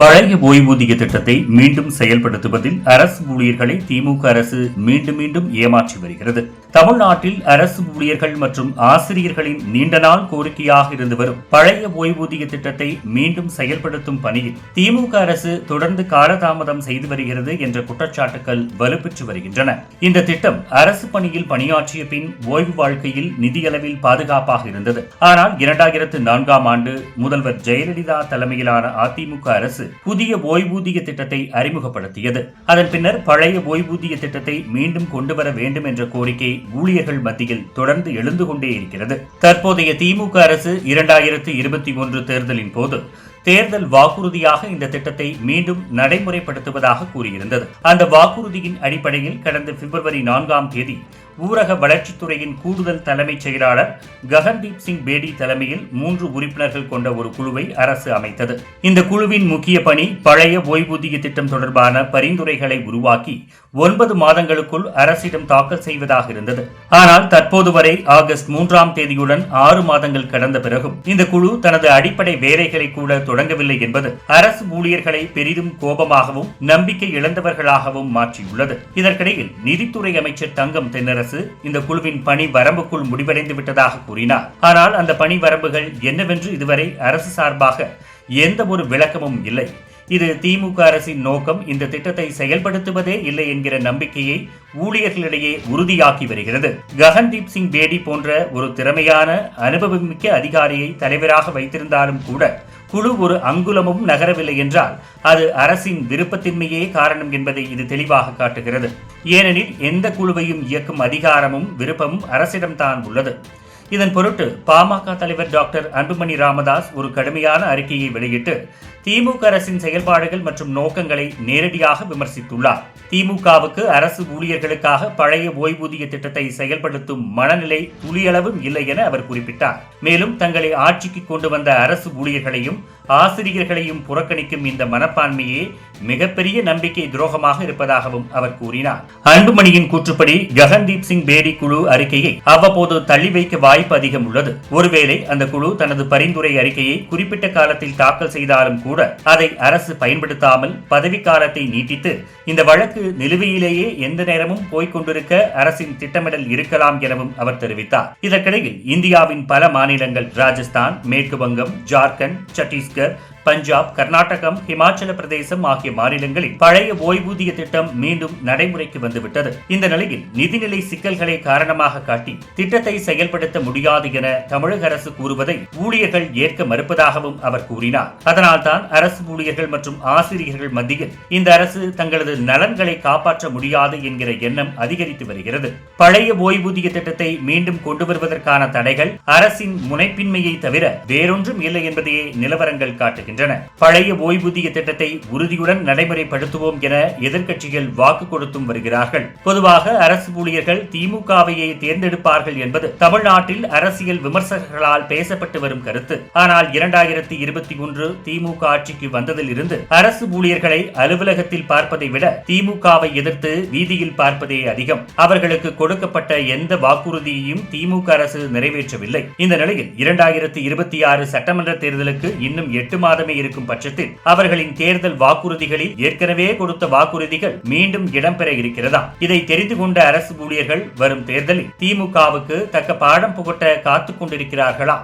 பழைய ஓய்வூதிய திட்டத்தை மீண்டும் செயல்படுத்துவதில் அரசு ஊழியர்களை திமுக அரசு மீண்டும் மீண்டும் ஏமாற்றி வருகிறது. தமிழ்நாட்டில் அரசு ஊழியர்கள் மற்றும் ஆசிரியர்களின் நீண்ட நாள் கோரிக்கையாக இருந்து வரும் பழைய ஓய்வூதிய திட்டத்தை மீண்டும் செயல்படுத்தும் பணியில் திமுக அரசு தொடர்ந்து காலதாமதம் செய்து வருகிறது என்ற குற்றச்சாட்டுகள் வலுப்பெற்று வருகின்றன. இந்த திட்டம் அரசு பணியில் பணியாற்றிய பின் ஓய்வு வாழ்க்கையில் நிதியளவில் பாதுகாப்பாக இருந்தது. ஆனால் இரண்டாயிரத்து நான்காம் ஆண்டு முதல்வர் ஜெயலலிதா தலைமையிலான அதிமுக அரசு அரசு புதிய ஓய்வூதிய திட்டத்தை அறிமுகப்படுத்தியது. அதன் பின்னர் பழைய ஓய்வூதிய திட்டத்தை மீண்டும் கொண்டு வர வேண்டும் என்ற கோரிக்கை ஊழியர்கள் மத்தியில் தொடர்ந்து எழுந்து கொண்டே இருக்கிறது. தற்போதைய திமுக அரசு இரண்டாயிரத்து இருபத்தி ஒன்று தேர்தலின் போது தேர்தல் வாக்குறுதியாக இந்த திட்டத்தை மீண்டும் நடைமுறைப்படுத்துவதாக கூறியிருந்தது. அந்த வாக்குறுதியின் அடிப்படையில் கடந்த பிப்ரவரி நான்காம் தேதி ஊரக வளர்ச்சித்துறையின் கூடுதல் தலைமைச் செயலாளர் ககன்தீப் சிங் பேடி தலைமையில் மூன்று உறுப்பினர்கள் கொண்ட ஒரு குழுவை அரசு அமைத்தது. இந்த குழுவின் முக்கிய பணி பழைய ஓய்வூதிய திட்டம் தொடர்பான பரிந்துரைகளை உருவாக்கி ஒன்பது மாதங்களுக்குள் அரசிடம் தாக்கல் செய்வதாக இருந்தது. ஆனால் தற்போது வரை ஆகஸ்ட் மூன்றாம் தேதியுடன் ஆறு மாதங்கள் கடந்த பிறகும் இந்த குழு தனது அடிப்படை வேலைகளை கூட தொடங்கவில்லை என்பது அரசு ஊழியர்களை பெரிதும் கோபமாகவும் நம்பிக்கை இழந்தவர்களாகவும் மாற்றியுள்ளது. இதற்கிடையில் நிதித்துறை அமைச்சர் தங்கம் தென்னரசு அரசு இந்த குழுவின் பணி வரம்புக்குள் முடிவடைந்து விட்டதாக கூறினார். ஆனால் அந்த பணி வரம்புகள் என்னவென்று இதுவரை அரசு சார்பாக எந்த ஒரு விளக்கமும் இல்லை. இது திமுக அரசின் நோக்கம் இந்த திட்டத்தை செயல்படுத்துவதே இல்லை என்கிற நம்பிக்கையை ஊழியர்களிடையே உறுதியாக்கி வருகிறது. ககன்தீப் சிங் பேடி போன்ற ஒரு திறமையான அனுபவமிக்க அதிகாரியை தலைவராக வைத்திருந்தாலும் கூட குழு ஒரு அங்குலமும் நகரவில்லை என்றால் அது அரசின் விருப்பத்தின்மையே காரணம் என்பதை இது தெளிவாக காட்டுகிறது. ஏனெனில் எந்த குழுவையும் இயக்கும் அதிகாரமும் விருப்பமும் அரசிடம்தான் உள்ளது. இதன் பொருட்டு பாமக தலைவர் டாக்டர் அன்புமணி ராமதாஸ் ஒரு கடுமையான அறிக்கையை வெளியிட்டு திமுக அரசின் செயல்பாடுகள் மற்றும் நோக்கங்களை நேரடியாக விமர்சித்துள்ளார். திமுகவுக்கு அரசு ஊழியர்களுக்காக பழைய ஓய்வூதிய திட்டத்தை செயல்படுத்தும் மனநிலை துளியளவும் இல்லை என அவர் குறிப்பிட்டார். மேலும் தங்களை ஆட்சிக்கு கொண்டு வந்த அரசு ஊழியர்களையும் ஆசிரியர்களையும் புறக்கணிக்கும் இந்த மனப்பான்மையே மிகப்பெரிய நம்பிக்கை துரோகமாக இருப்பதாகவும் அவர் கூறினார். அன்புமணியின் கூற்றுப்படி ககன்தீப் சிங் பேடி குழு அறிக்கையை அவ்வப்போது தள்ளி வைக்க வாய்ப்பு வாய்ப்பு அதிகம் உள்ளது. ஒருவேளை அந்த குழு தனது பரிந்துரை அறிக்கையை குறிப்பிட்ட காலத்தில் தாக்கல் செய்தாலும் கூட அதை அரசு பயன்படுத்தாமல் பதவிக்காலத்தை நீட்டித்து இந்த வழக்கு நிலுவையிலேயே எந்த நேரமும் போய்கொண்டிருக்க அரசின் திட்டமிடல் இருக்கலாம் எனவும் அவர் தெரிவித்தார். இதற்கிடையில் இந்தியாவின் பல மாநிலங்கள் ராஜஸ்தான் மேற்கு வங்கம் ஜார்க்கண்ட் சத்தீஸ்கர் பஞ்சாப் கர்நாடகம் ஹிமாச்சல பிரதேசம் ஆகிய மாநிலங்களில் பழைய ஓய்வூதிய திட்டம் மீண்டும் நடைமுறைக்கு வந்துவிட்டது. இந்த நிலையில் நிதிநிலை சிக்கல்களை காரணமாக காட்டி திட்டத்தை செயல்படுத்த முடியாது என தமிழக அரசு கூறுவதை ஊழியர்கள் ஏற்க மறுப்பதாகவும் அவர் கூறினார். அதனால்தான் அரசு ஊழியர்கள் மற்றும் ஆசிரியர்கள் மத்தியில் இந்த அரசு தங்களது நலன்களை காப்பாற்ற முடியாது என்கிற எண்ணம் அதிகரித்து வருகிறது. பழைய ஓய்வூதிய திட்டத்தை மீண்டும் கொண்டு வருவதற்கான தடைகள் அரசின் முனைப்பின்மையை தவிர வேறொன்றும் இல்லை என்பதையே நிலவரங்கள் காட்டுகின்றன. வருகின்றன பழைய ஓய்வூதிய திட்டத்தை உறுதியுடன் நடைமுறைப்படுத்துவோம் என எதிர்க்கட்சிகள் வாக்கு கொடுத்தும் வருகிறார்கள். பொதுவாக அரசு ஊழியர்கள் திமுகவையே தேர்ந்தெடுப்பார்கள் என்பது தமிழ்நாட்டில் அரசியல் விமர்சகர்களால் பேசப்பட்டு வரும் கருத்து. ஆனால் இரண்டாயிரத்தி இருபத்தி ஒன்று திமுக ஆட்சிக்கு வந்ததில் இருந்து அரசு ஊழியர்களை அலுவலகத்தில் பார்ப்பதை விட திமுகவை எதிர்த்து வீதியில் பார்ப்பதே அதிகம். அவர்களுக்கு கொடுக்கப்பட்ட எந்த வாக்குறுதியையும் திமுக அரசு நிறைவேற்றவில்லை. இந்த நிலையில் இரண்டாயிரத்தி இருபத்தி ஆறு சட்டமன்ற தேர்தலுக்கு இன்னும் எட்டு மாதம் இருக்கும் பட்சத்தில் அவர்களின் தேர்தல் வாக்குறுதிகளில் ஏற்கனவே கொடுத்த வாக்குறுதிகள் மீண்டும் இடம்பெற இருக்கிறதா? இதை தெரிந்து கொண்ட அரசு ஊழியர்கள் வரும் தேர்தலில் திமுகவுக்கு தக்க பாடம் புகட்ட காத்துக் கொண்டிருக்கிறார்களா?